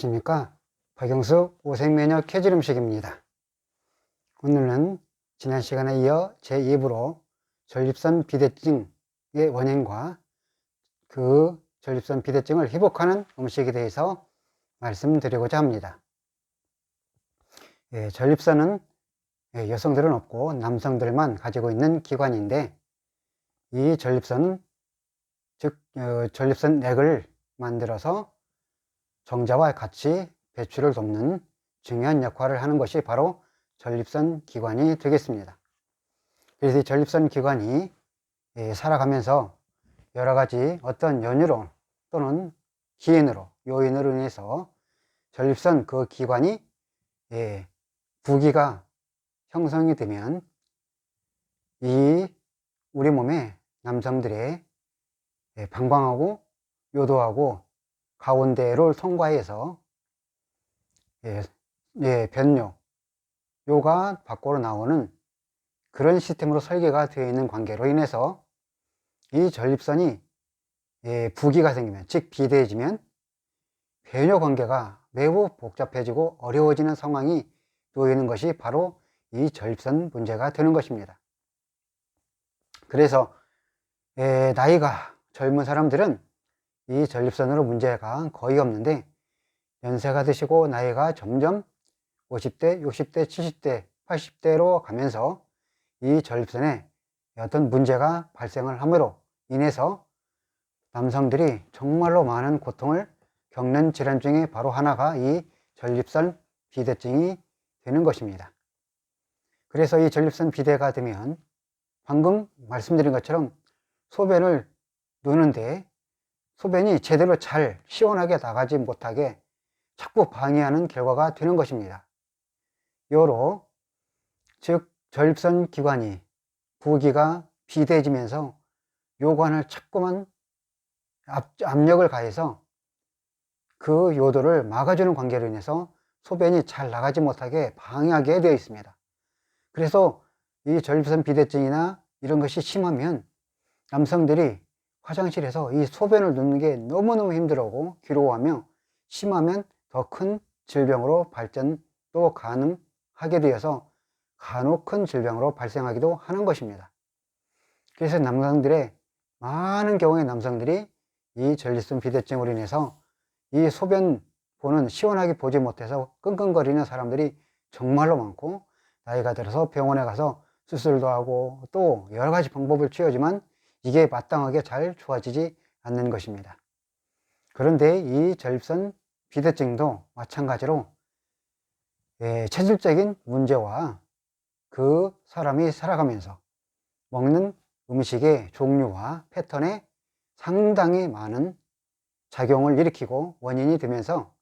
안녕하십니까? 박영수 오색면역 캐질 음식입니다. 오늘은 지난 시간에 이어 제2부로 전립선 비대증의 원인과 그 전립선 비대증을 회복하는 음식에 대해서 말씀드리고자 합니다. 예, 전립선은 예, 여성들은 없고 남성들만 가지고 있는 기관인데 이 전립선은 즉 어, 전립선 액을 만들어서 정자와 같이 배출을 돕는 중요한 역할을 하는 것이 바로 전립선 기관이 되겠습니다. 그래서 이 전립선 기관이 예, 살아가면서 여러 가지 어떤 연유로 또는 기인으로 요인으로 인해서 전립선 그 기관이 예, 부기가 형성이 되면 이 우리 몸에 남성들의 예, 방광하고 요도하고 가운데를 통과해서 예, 예, 변뇨, 요가 밖으로 나오는 그런 시스템으로 설계가 되어 있는 관계로 인해서 이 전립선이 예, 부기가 생기면, 즉 비대해지면 배뇨 관계가 매우 복잡해지고 어려워지는 상황이 놓이는 것이 바로 이 전립선 문제가 되는 것입니다. 그래서 예, 나이가 젊은 사람들은 이 전립선으로 문제가 거의 없는데 연세가 드시고 나이가 점점 50대, 60대, 70대, 80대로 가면서 이 전립선에 어떤 문제가 발생을 함으로 인해서 남성들이 정말로 많은 고통을 겪는 질환 중에 바로 하나가 이 전립선 비대증이 되는 것입니다. 그래서 이 전립선 비대가 되면 방금 말씀드린 것처럼 소변을 누는데 소변이 제대로 잘 시원하게 나가지 못하게 자꾸 방해하는 결과가 되는 것입니다. 요로 즉 전립선 기관이 부기가 비대해지면서 요관을 자꾸만 압, 압력을 가해서 그 요도를 막아주는 관계로 인해서 소변이 잘 나가지 못하게 방해하게 되어 있습니다. 그래서 이 전립선 비대증이나 이런 것이 심하면 남성들이 화장실에서 이 소변을 넣는 게 너무너무 힘들어하고 괴로워하며 심하면 더 큰 질병으로 발전도 가능하게 되어서 간혹 큰 질병으로 발생하기도 하는 것입니다. 그래서 남성들의 많은 경우의 남성들이 이 전립선 비대증으로 인해서 이 소변 보는 시원하게 보지 못해서 끙끙거리는 사람들이 정말로 많고 나이가 들어서 병원에 가서 수술도 하고 또 여러 가지 방법을 취하지만 이게 마땅하게 잘 좋아지지 않는 것입니다. 그런데 이 전립선 비대증도 마찬가지로 예, 체질적인 문제와 그 사람이 살아가면서 먹는 음식의 종류와 패턴에 상당히 많은 작용을 일으키고 원인이 되면서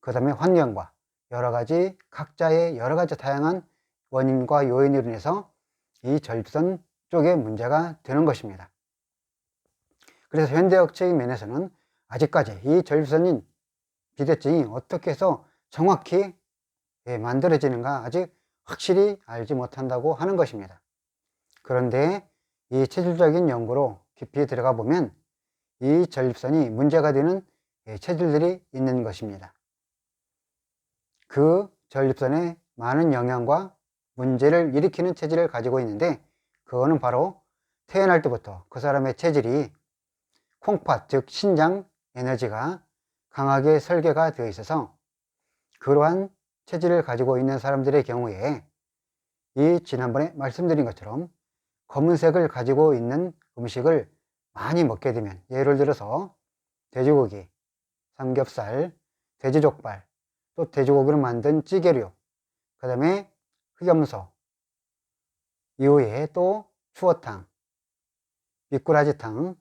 그 다음에 환경과 여러 가지 각자의 여러 가지 다양한 원인과 요인으로 인해서 이 전립선 쪽에 문제가 되는 것입니다. 그래서 현대학적인 면에서는 아직까지 이 전립선인 비대증이 어떻게 해서 정확히 예, 만들어지는가 아직 확실히 알지 못한다고 하는 것입니다. 그런데 이 체질적인 연구로 깊이 들어가 보면 이 전립선이 문제가 되는 예, 체질들이 있는 것입니다. 그 전립선에 많은 영향과 문제를 일으키는 체질을 가지고 있는데 그거는 바로 태어날 때부터 그 사람의 체질이 콩팥, 즉 신장 에너지가 강하게 설계가 되어 있어서 그러한 체질을 가지고 있는 사람들의 경우에 이 지난번에 말씀드린 것처럼 검은색을 가지고 있는 음식을 많이 먹게 되면 예를 들어서 돼지고기, 삼겹살, 돼지족발, 또 돼지고기로 만든 찌개류, 그 다음에 흑염소, 이후에 또 추어탕, 미꾸라지탕,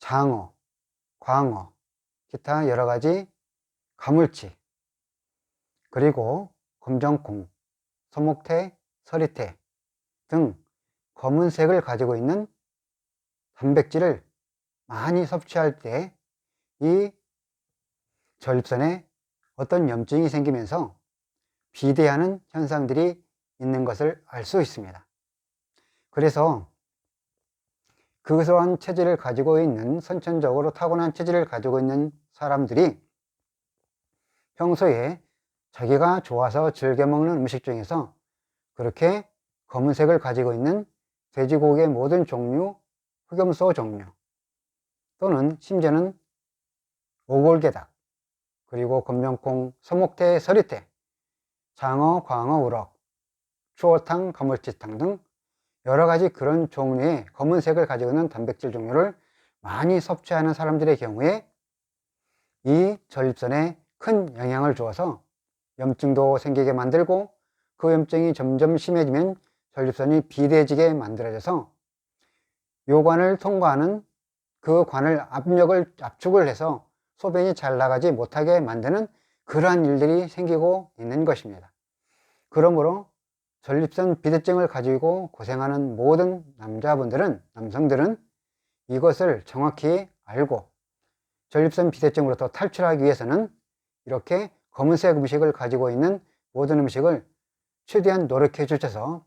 장어, 광어, 기타 여러 가지 가물치, 그리고 검정콩, 소목태, 서리태 등 검은색을 가지고 있는 단백질을 많이 섭취할 때 이 전립선에 어떤 염증이 생기면서 비대하는 현상들이 있는 것을 알 수 있습니다. 그래서 그러한 체질을 가지고 있는 선천적으로 타고난 체질을 가지고 있는 사람들이 평소에 자기가 좋아서 즐겨 먹는 음식 중에서 그렇게 검은색을 가지고 있는 돼지고기의 모든 종류, 흑염소 종류, 또는 심지어는 오골개닭, 그리고 검정콩, 서목태, 서리태, 장어, 광어, 우럭, 추어탕, 가물치탕 등 여러 가지 그런 종류의 검은색을 가지고 있는 단백질 종류를 많이 섭취하는 사람들의 경우에 이 전립선에 큰 영향을 주어서 염증도 생기게 만들고 그 염증이 점점 심해지면 전립선이 비대해지게 만들어져서 요관을 통과하는 그 관을 압력을 압축을 해서 소변이 잘 나가지 못하게 만드는 그러한 일들이 생기고 있는 것입니다. 그러므로 전립선 비대증을 가지고 고생하는 모든 남자분들은, 남성들은 이것을 정확히 알고 전립선 비대증으로부터 탈출하기 위해서는 이렇게 검은색 음식을 가지고 있는 모든 음식을 최대한 노력해 주셔서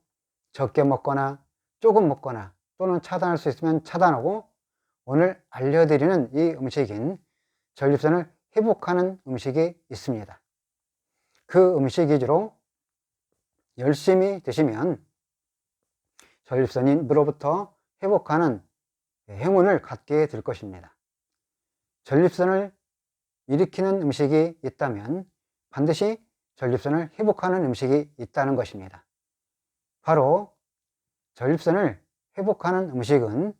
적게 먹거나 조금 먹거나 또는 차단할 수 있으면 차단하고 오늘 알려드리는 이 음식인 전립선을 회복하는 음식이 있습니다. 그 음식 위주로 열심히 드시면 전립선으로부터 회복하는 행운을 갖게 될 것입니다. 전립선을 일으키는 음식이 있다면 반드시 전립선을 회복하는 음식이 있다는 것입니다. 바로 전립선을 회복하는 음식은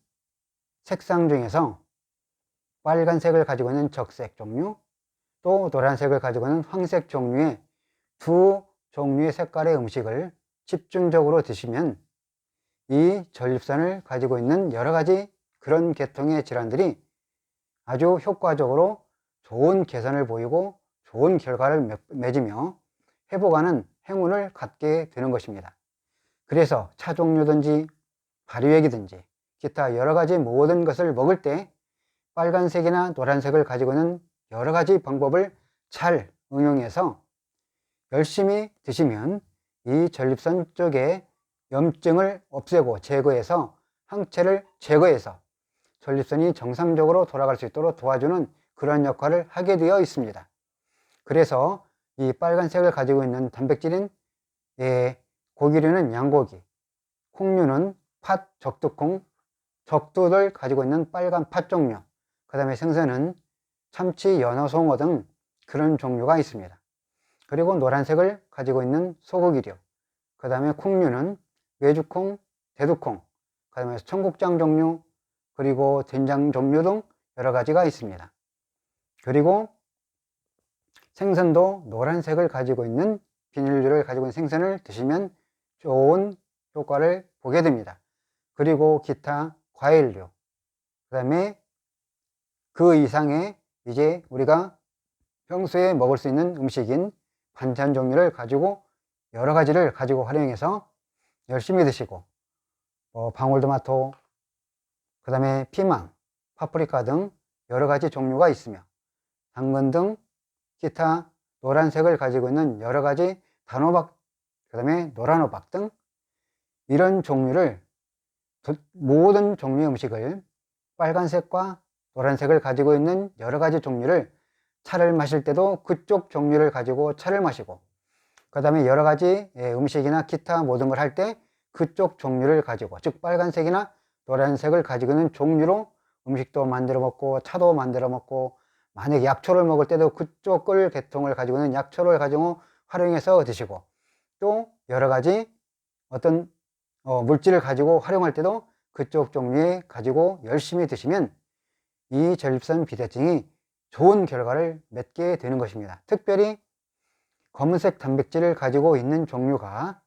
색상 중에서 빨간색을 가지고 있는 적색 종류, 또 노란색을 가지고 있는 황색 종류의 두 종류의 색깔의 음식을 집중적으로 드시면 이 전립선을 가지고 있는 여러 가지 그런 계통의 질환들이 아주 효과적으로 좋은 개선을 보이고 좋은 결과를 맺으며 회복하는 행운을 갖게 되는 것입니다. 그래서 차 종류든지 발효액이든지 기타 여러 가지 모든 것을 먹을 때 빨간색이나 노란색을 가지고 있는 여러 가지 방법을 잘 응용해서 열심히 드시면 이 전립선 쪽에 염증을 없애고 제거해서 항체를 제거해서 전립선이 정상적으로 돌아갈 수 있도록 도와주는 그런 역할을 하게 되어 있습니다. 그래서 이 빨간색을 가지고 있는 단백질인 예, 고기류는 양고기, 콩류는 팥, 적두콩, 적두를 가지고 있는 빨간 팥 종류, 그 다음에 생선은 참치, 연어, 송어 등 그런 종류가 있습니다. 그리고 노란색을 가지고 있는 소고기류, 그 다음에 콩류는 외주콩, 대두콩, 그 다음에 청국장 종류, 그리고 된장 종류 등 여러 가지가 있습니다. 그리고 생선도 노란색을 가지고 있는 비닐류를 가지고 있는 생선을 드시면 좋은 효과를 보게 됩니다. 그리고 기타 과일류, 그 다음에 그 이상의 이제 우리가 평소에 먹을 수 있는 음식인 반찬 종류를 가지고 여러 가지를 가지고 활용해서 열심히 드시고 뭐 방울토마토, 그 다음에 피망, 파프리카 등 여러 가지 종류가 있으며 당근 등 기타 노란색을 가지고 있는 여러 가지 단호박, 그 다음에 노란호박 등 이런 종류를 모든 종류의 음식을 빨간색과 노란색을 가지고 있는 여러 가지 종류를 차를 마실 때도 그쪽 종류를 가지고 차를 마시고 그 다음에 여러 가지 예, 음식이나 기타 모든 걸 할 때 그쪽 종류를 가지고 즉 빨간색이나 노란색을 가지고 있는 종류로 음식도 만들어 먹고 차도 만들어 먹고 만약 약초를 먹을 때도 그쪽 을 계통을 가지고 있는 약초를 가지고 활용해서 드시고 또 여러 가지 어떤 어, 물질을 가지고 활용할 때도 그쪽 종류에 가지고 열심히 드시면 이 전립선 비대증이 좋은 결과를 맺게 되는 것입니다. 특별히 검은색 단백질을 가지고 있는 종류가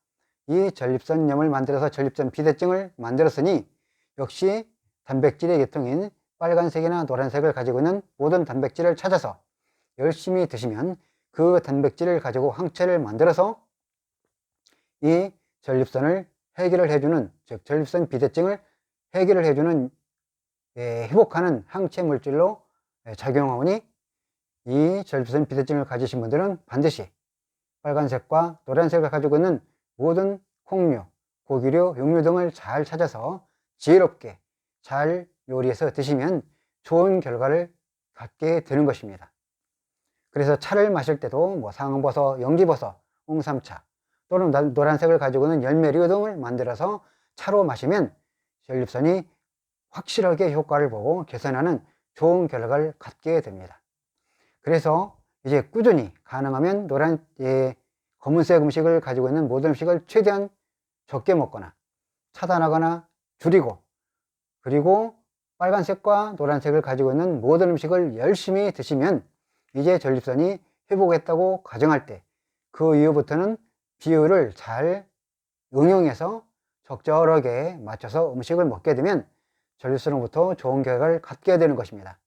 이 전립선염을 만들어서 전립선 비대증을 만들었으니 역시 단백질의 계통인 빨간색이나 노란색을 가지고 있는 모든 단백질을 찾아서 열심히 드시면 그 단백질을 가지고 항체를 만들어서 이 전립선을 해결을 해주는 즉 전립선 비대증을 해결을 해주는 예, 회복하는 항체 물질로 예, 작용하오니 이 전립선 비대증을 가지신 분들은 반드시 빨간색과 노란색을 가지고 있는 모든 콩류, 고기류, 육류 등을 잘 찾아서 지혜롭게 잘 요리해서 드시면 좋은 결과를 갖게 되는 것입니다. 그래서 차를 마실 때도 뭐 상황버섯, 영지버섯, 홍삼차 또는 나- 노란색을 가지고 는 열매류 등을 만들어서 차로 마시면 전립선이 확실하게 효과를 보고 개선하는 좋은 결과를 갖게 됩니다. 그래서 이제 꾸준히 가능하면 노란 예, 검은색 음식을 가지고 있는 모든 음식을 최대한 적게 먹거나 차단하거나 줄이고 그리고 빨간색과 노란색을 가지고 있는 모든 음식을 열심히 드시면 이제 전립선이 회복했다고 가정할 때 그 이후부터는 비율을 잘 응용해서 적절하게 맞춰서 음식을 먹게 되면 전립선으로부터 좋은 결과를 갖게 되는 것입니다.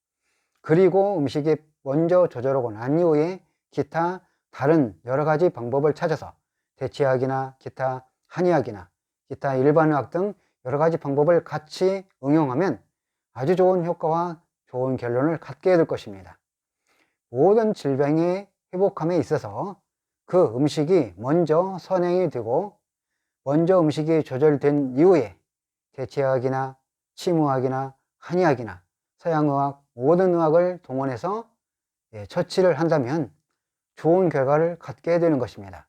그리고 음식이 먼저 조절하고 난 이후에 기타 다른 여러 가지 방법을 찾아서 대치학이나 기타 한의학이나 기타 일반의학 등 여러 가지 방법을 같이 응용하면 아주 좋은 효과와 좋은 결론을 갖게 될 것입니다. 모든 질병의 회복함에 있어서 그 음식이 먼저 선행이 되고 먼저 음식이 조절된 이후에 대체학이나 치무학이나 한의학이나 서양의학 모든 의학을 동원해서 예, 처치를 한다면 좋은 결과를 갖게 되는 것입니다.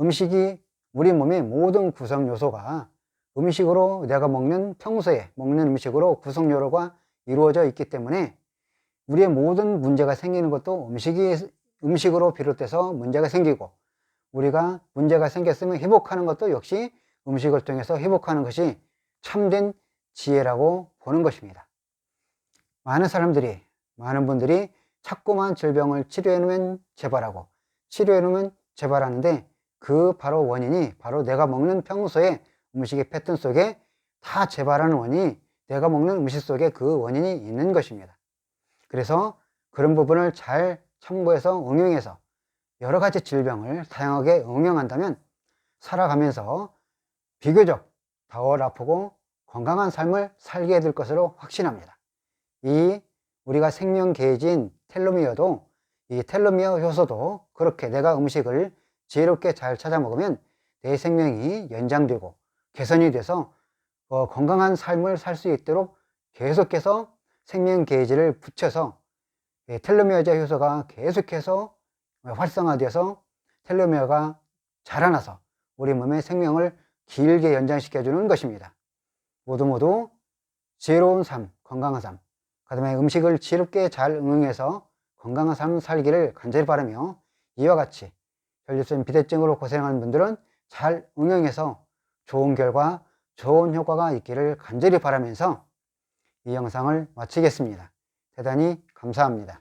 음식이 우리 몸의 모든 구성 요소가 음식으로 내가 먹는 평소에 먹는 음식으로 구성 요소가 이루어져 있기 때문에 우리의 모든 문제가 생기는 것도 음식이 음식으로 비롯돼서 문제가 생기고 우리가 문제가 생겼으면 회복하는 것도 역시 음식을 통해서 회복하는 것이 참된 지혜라고 보는 것입니다. 많은 사람들이 많은 분들이 자꾸만 질병을 치료해 놓으면 재발하고 치료해 놓으면 재발하는데 그 바로 원인이 바로 내가 먹는 평소에 음식의 패턴 속에 다 재발하는 원인이 내가 먹는 음식 속에 그 원인이 있는 것입니다. 그래서 그런 부분을 잘 참고해서 응용해서 여러 가지 질병을 다양하게 응용한다면 살아가면서 비교적 덜 아프고 건강한 삶을 살게 될 것으로 확신합니다. 이 우리가 생명 게이지인 텔로미어도 이 텔로미어 효소도 그렇게 내가 음식을 지혜롭게 잘 찾아 먹으면 내 생명이 연장되고 개선이 돼서 어, 건강한 삶을 살 수 있도록 계속해서 생명 게이지를 붙여서 예, 텔로미어제 효소가 계속해서 활성화돼서 텔로미어가 자라나서 우리 몸의 생명을 길게 연장시켜 주는 것입니다. 모두 모두 지혜로운 삶, 건강한 삶, 그 다음에 음식을 지혜롭게 잘 응용해서 건강한 삶 살기를 간절히 바라며 이와 같이 전립선 비대증으로 고생하는 분들은 잘 응용해서 좋은 결과, 좋은 효과가 있기를 간절히 바라면서 이 영상을 마치겠습니다. 대단히 감사합니다.